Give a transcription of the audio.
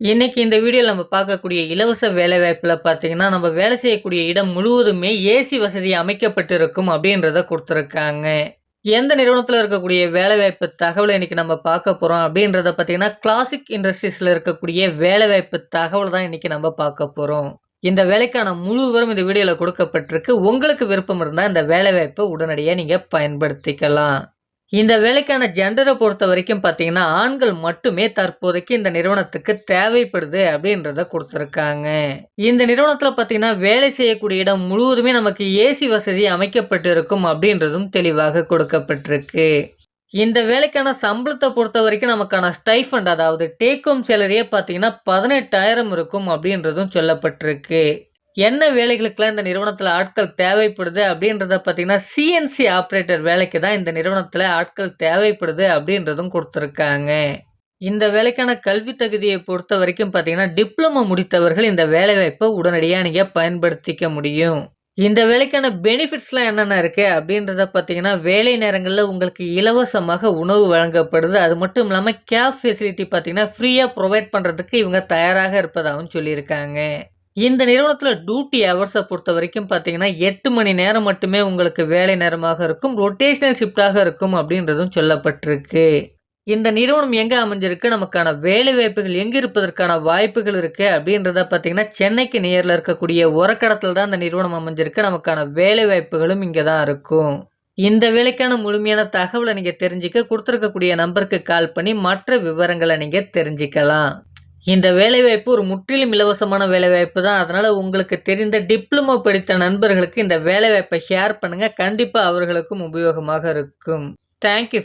இன்னைக்கு இந்த வீடியோவில் நம்ம பார்க்கக்கூடிய இலவச வேலைவாய்ப்பில் பார்த்தீங்கன்னா, நம்ம வேலை செய்யக்கூடிய இடம் முழுவதுமே ஏசி வசதி அமைக்கப்பட்டிருக்கும் அப்படின்றத கொடுத்துருக்காங்க எந்த நிறுவனத்தில் இருக்கக்கூடிய வேலைவாய்ப்பு தகவலை இன்னைக்கு நம்ம பார்க்க போகிறோம் அப்படின்றத பார்த்தீங்கன்னா, கிளாசிக் இண்டஸ்ட்ரீஸில் இருக்கக்கூடிய வேலைவாய்ப்பு தகவல் தான் இன்னைக்கு நம்ம பார்க்க போகிறோம் இந்த வேலைக்கான முழு விவரம் இந்த வீடியோவில் கொடுக்கப்பட்டிருக்கு. உங்களுக்கு விருப்பம் இருந்தால் இந்த வேலைவாய்ப்பை உடனடியாக நீங்கள் பயன்படுத்திக்கலாம். இந்த வேலைக்கான ஜென்ர பொறுத்த வரைக்கும் பார்த்தீங்கன்னா, ஆண்கள் மட்டுமே தற்போதைக்கு இந்த நிறுவனத்துக்கு தேவைப்படுது அப்படின்றத கொடுத்துருக்காங்க இந்த நிறுவனத்தில் பார்த்தீங்கன்னா, வேலை செய்யக்கூடிய இடம் முழுவதுமே நமக்கு ஏசி வசதி அமைக்கப்பட்டிருக்கும் அப்படின்றதும் தெளிவாக கொடுக்கப்பட்டிருக்கு. இந்த வேலைக்கான சம்பளத்தை பொறுத்த வரைக்கும் நமக்கான ஸ்டைஃபண்ட் அதாவது டேக் ஹோம் சேலரியே பார்த்தீங்கன்னா, 18,000 இருக்கும் அப்படின்றதும் சொல்லப்பட்டிருக்கு. என்ன வேலைகளுக்கெல்லாம் இந்த நிறுவனத்தில் ஆட்கள் தேவைப்படுது அப்படின்றத பார்த்தீங்கன்னா, சிஎன்சி ஆப்ரேட்டர் வேலைக்கு தான் இந்த நிறுவனத்தில் ஆட்கள் தேவைப்படுது அப்படின்றதும் கொடுத்துருக்காங்க இந்த வேலைக்கான கல்வி தகுதியை பொறுத்த வரைக்கும் பார்த்தீங்கன்னா, டிப்ளமோ முடித்தவர்கள் இந்த வேலைவாய்ப்பை உடனடியாக நீங்கள் பயன்படுத்திக்க முடியும். இந்த வேலைக்கான பெனிஃபிட்ஸ்லாம் என்னென்ன இருக்குது அப்படின்றத பார்த்தீங்கன்னா, வேலை நேரங்களில் உங்களுக்கு இலவசமாக உணவு வழங்கப்படுது. அது மட்டும் இல்லாமல் கேப் ஃபெசிலிட்டி பார்த்தீங்கன்னா, ஃப்ரீயாக ப்ரொவைட் பண்ணுறதுக்கு இவங்க தயாராக இருப்பதாகவும் சொல்லியிருக்காங்க. இந்த நிறுவனத்தில் டியூட்டி பொறுத்த வரைக்கும் பார்த்தீங்கன்னா, எட்டு மணி நேரம் மட்டுமே உங்களுக்கு வேலை நேரமாக இருக்கும். ரொட்டேஷனல் ஷிஃப்ட்டாக இருக்கும் அப்படின்றதும் சொல்லப்பட்டிருக்கு. இந்த நிறுவனம் எங்கே அமைஞ்சிருக்கு? நமக்கான வேலைவாய்ப்புகள் எங்கே இருப்பதற்கான வாய்ப்புகள் இருக்குது அப்படின்றத பார்த்தீங்கன்னா, சென்னைக்கு நேரில் இருக்கக்கூடிய உரக்கடத்தில் தான் இந்த நிறுவனம் அமைஞ்சிருக்கு. நமக்கான வேலைவாய்ப்புகளும் இங்கே தான் இருக்கும். இந்த வேலைக்கான முழுமையான தகவலை நீங்கள் தெரிஞ்சுக்க கொடுத்துருக்கக்கூடிய நம்பருக்கு கால் பண்ணி மற்ற விவரங்களை நீங்கள் தெரிஞ்சுக்கலாம். இந்த வேலைவாய்ப்பு ஒரு முற்றிலும் இலவசமான வேலைவாய்ப்பு தான். அதனால் உங்களுக்கு தெரிந்த டிப்ளமோ படித்த நண்பர்களுக்கு இந்த வேலைவாய்ப்பை ஷேர் பண்ணுங்கள் கண்டிப்பாக அவர்களுக்கும் உபயோகமாக இருக்கும். Thank you